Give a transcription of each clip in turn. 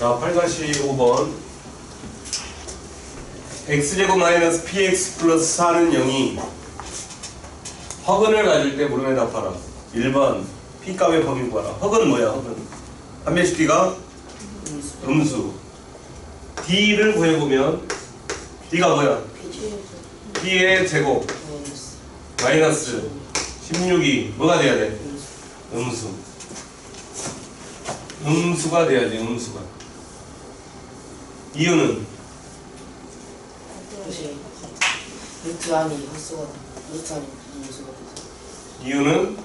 자, 8-5번. x제곱 마이너스 px 플러스 4는 0이 허근을 가질 때 물음에 답하라. 1번 p값의 범위 구하라. 허근 뭐야, 허근? 한 배씩 d가 음수. d를 구해보면 d가 뭐야? d의 제곱 마이너스 16이 뭐가 돼야 돼? 음수. 음수가 돼야지, 음수가. 이유는 루트 안이 헛수가 루트 안이 되죠? 이유는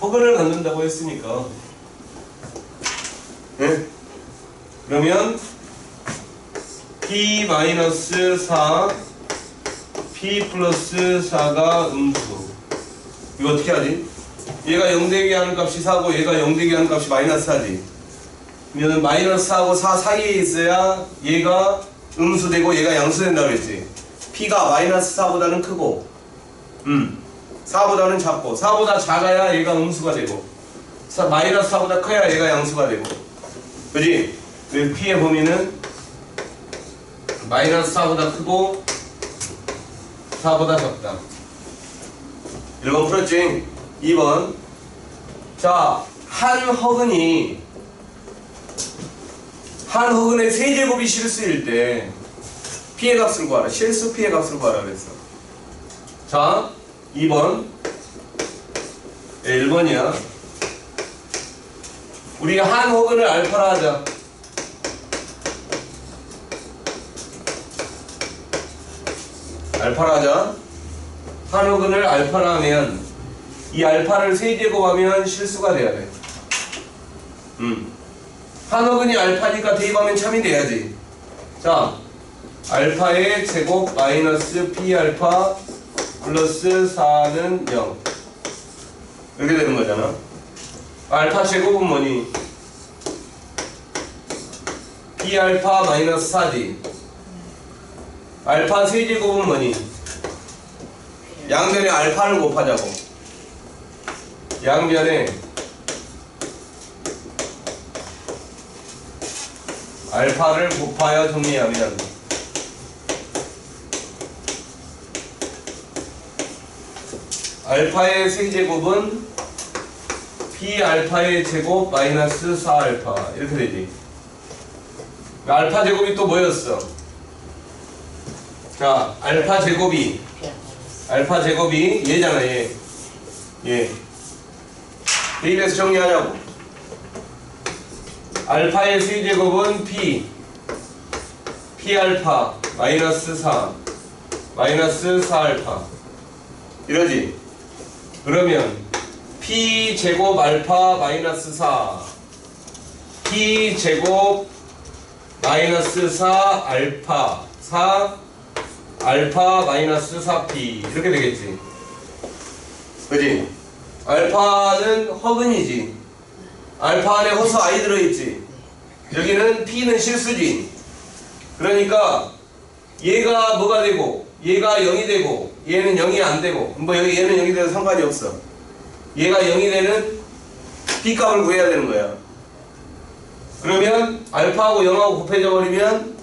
허근을 갖는다고 했으니까. 네? 그러면 p 마이너스 4 p 플러스 4가 음수. 이거 어떻게 하지? 얘가 0되게 하는 값이 4고 얘가 0되게 하는 값이 마이너스 4지. 그러면 마이너스 4하고 4 사이에 있어야 얘가 음수되고 얘가 양수된다고 했지. p가 마이너스 4보다는 크고 음. 4보다는 작고 4보다 작아야 얘가 음수가 되고 사- 마이너스 4보다 커야 얘가 양수가 되고 그지? 그 P의 범위는 마이너스 4보다 크고 4보다 작다 1번 풀었지? 2번 자, 한 허근이 한 허근의 세제곱이 실수일 때 P의 값을 구하라. 실수 P의 값을 구하라 그랬어. 자 2번. 네, 1번이야. 우리가 한 호근을 알파라 하자. 알파라 하자. 한 호근을 알파라 하면 이 알파를 세제곱하면 실수가 돼야 돼. 음. 한 호근이 알파니까 대입하면 참이 돼야지. 자 알파의 제곱 마이너스 p 알파 플러스 4는 0 이렇게 되는 거잖아. 알파 제곱은 뭐니? p 알파 마이너스 4지. 알파 세제곱은 뭐니? 양변에 알파를 곱하자고. 양변에 알파를 곱하여 정리하면 알파의 세제곱은 p 알파의 제곱 마이너스 4 알파 이렇게 되지. 알파 제곱이 또 뭐였어? 자, 알파 제곱이 알파 제곱이 얘잖아 얘. 얘. 대입해서 정리하자고. 알파의 세제곱은 p. P 알파 마이너스 4 마이너스 4 알파. 이러지. 그러면 p 제곱 알파 마이너스 4 p 제곱 마이너스 4 알파 4 알파 마이너스 4p 이렇게 되겠지? 그지? 알파는 허근이지 알파 안에 허수 i 들어있지. 여기는 p는 실수지. 그러니까 얘가 뭐가 되고 얘가 0이 되고 얘는 0이 안 되고 뭐 얘는 0이 돼도 상관이 없어. 얘가 0이 되는 p 값을 구해야 되는 거야. 그러면 알파하고 0하고 곱해져 버리면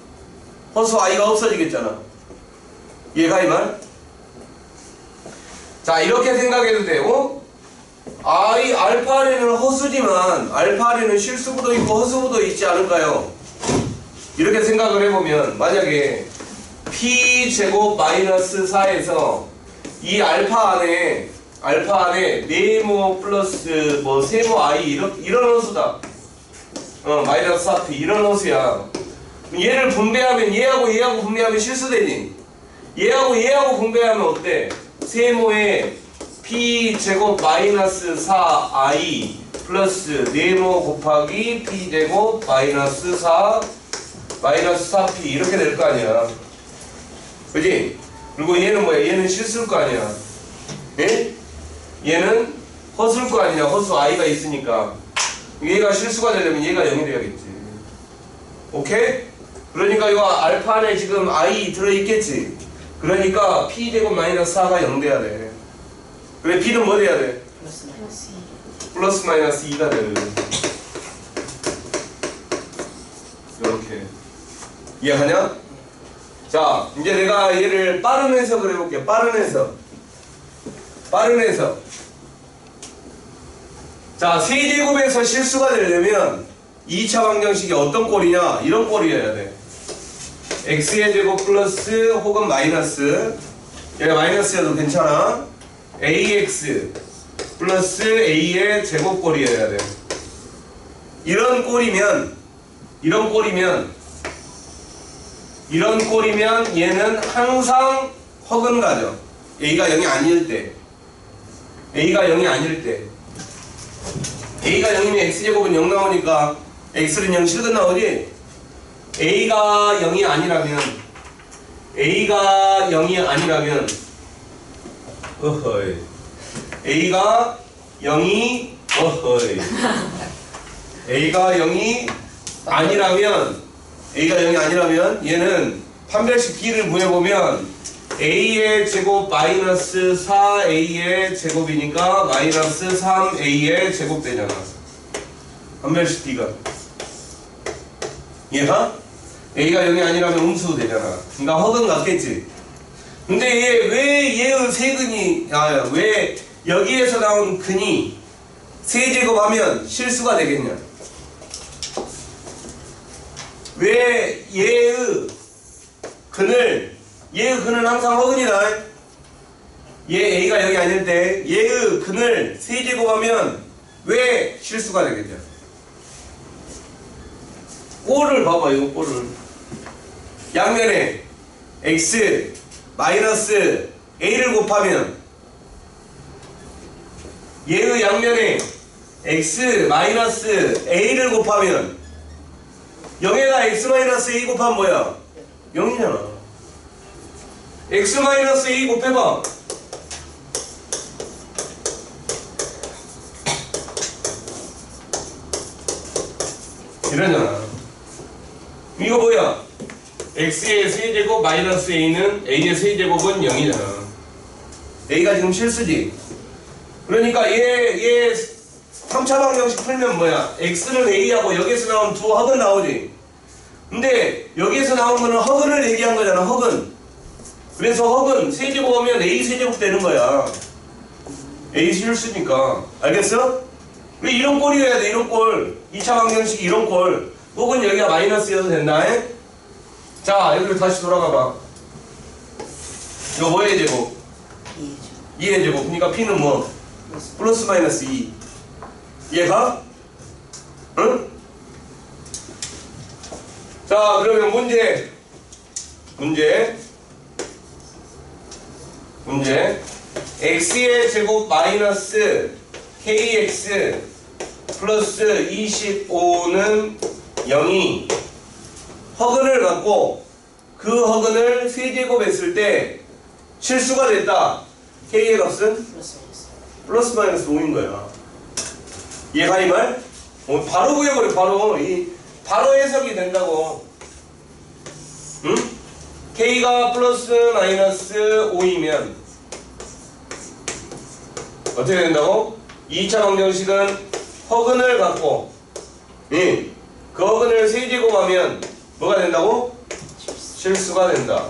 허수 i가 없어지겠잖아. 이해가 이 말? 자 이렇게 생각해도 되고 i 알파 안에는 허수지만 알파 안에는 실수부도 있고 허수부도 있지 않을까요? 이렇게 생각을 해보면 만약에 p 제곱 마이너스 4에서 이 알파 안에 알파 안에 네모 플러스 뭐 세모 i 이런 이런 허수다. 어 마이너스 4p 이런 허수야. 얘를 분배하면 얘하고 얘하고 분배하면 실수되니? 얘하고 얘하고 분배하면 어때? 세모에 p 제곱 마이너스 4i 플러스 네모 곱하기 p 제곱 마이너스 4 마이너스 4p 이렇게 될 거 아니야. 그지? 그리고 얘는 뭐야? 얘는 실수일 거 아니야. 예? 얘는 허수일 거 아니냐? 허수 i가 있으니까. 얘가 실수가 되려면 얘가 0이 돼야겠지. 오케이? 그러니까 이거 알파 안에 지금 i 들어있겠지? 그러니까 p 제곱 마이너스 4가 0 돼야 돼. 그래 p는 뭐 돼야 돼? 플러스 마이너스. 플러스 마이너스 2가 돼. 이렇게. 이해하냐? 자 이제 내가 얘를 빠른 해석을 해볼게 빠른 해석 빠른 해석 자 세제곱에서 실수가 되려면 2차 방정식이 어떤 꼴이냐? 이런 꼴이어야 돼. X의 제곱 플러스 혹은 마이너스. 얘가 마이너스여도 괜찮아 ax 플러스 a의 제곱꼴이어야 돼 이런 꼴이면 이런 꼴이면 이런 꼴이면 얘는 항상 허근 가죠. A가 0이 아닐 때. A가 0이 아닐 때. A가 0이면 x제곱은 0 나오니까 x는 0 실근 나오지? A가 0이 아니라면 a가 0이 아니라면 어허이. A가 0이 어허이. A가 0이 아니라면 a가 0이 아니라면 얘는 판별식 b를 구해보면 a의 제곱 마이너스 4a의 제곱이니까 마이너스 3a의 제곱 되잖아. 판별식 b가. 얘가? A가 0이 아니라면 음수 되잖아. 그러니까 허근 같겠지 근데 얘 왜 얘의 세근이 아 왜 여기에서 나온 근이 세제곱하면 실수가 되겠냐? 왜 얘의 근을 얘의 근은 항상 허근이다. 얘 a가 여기 아닐 때 얘의 근을 세제곱하면 왜 실수가 되겠냐? 꼴을 봐봐 이거 꼴을. 양면에 x 마이너스 a를 곱하면 얘의 양면에 x 마이너스 a를 곱하면 0에다 x 마이너스 a 곱하면 뭐야? 0이잖아 x 마이너스 a 곱해봐 이러잖아 이거 뭐야? X의 세제곱 마이너스 a는 a의 세제곱은 0이잖아 a가 지금 실수지. 그러니까 얘, 얘 3차 방정식 풀면 뭐야? x는 a하고 여기에서 나온 두 허근 나오지. 근데 여기에서 나온 거는 허근을 얘기한 거잖아 허근. 그래서 허근 세제곱 하면 a 세제곱 되는 거야. A 실수니까. 알겠어? 왜 이런 꼴이어야 돼 이런 꼴? 2차 방정식 이런 꼴. 혹은 여기가 마이너스여도 된다 에? 자 여기로 다시 돌아가 봐 이거 뭐의 제곱? 이해죠 2의 제곱 그러니까 p는 뭐? 플러스 마이너스 2 이해가? 응? 자 그러면 문제 문제 문제 x의 제곱 마이너스 kx 플러스 25는 0이 허근을 갖고 그 허근을 세제곱했을 때 실수가 됐다 k의 값은 플러스 마이너스 플러스 마이너스 5인 거야. 이해가 이 말? 어, 바로 구해버려, 바로. 이, 바로 해석이 된다고. 응? K가 플러스 마이너스 5이면 어떻게 된다고? 2차 방정식은 허근을 갖고 예, 그 허근을 세제곱하면 뭐가 된다고? 실수가 된다.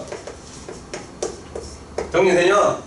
정리되냐?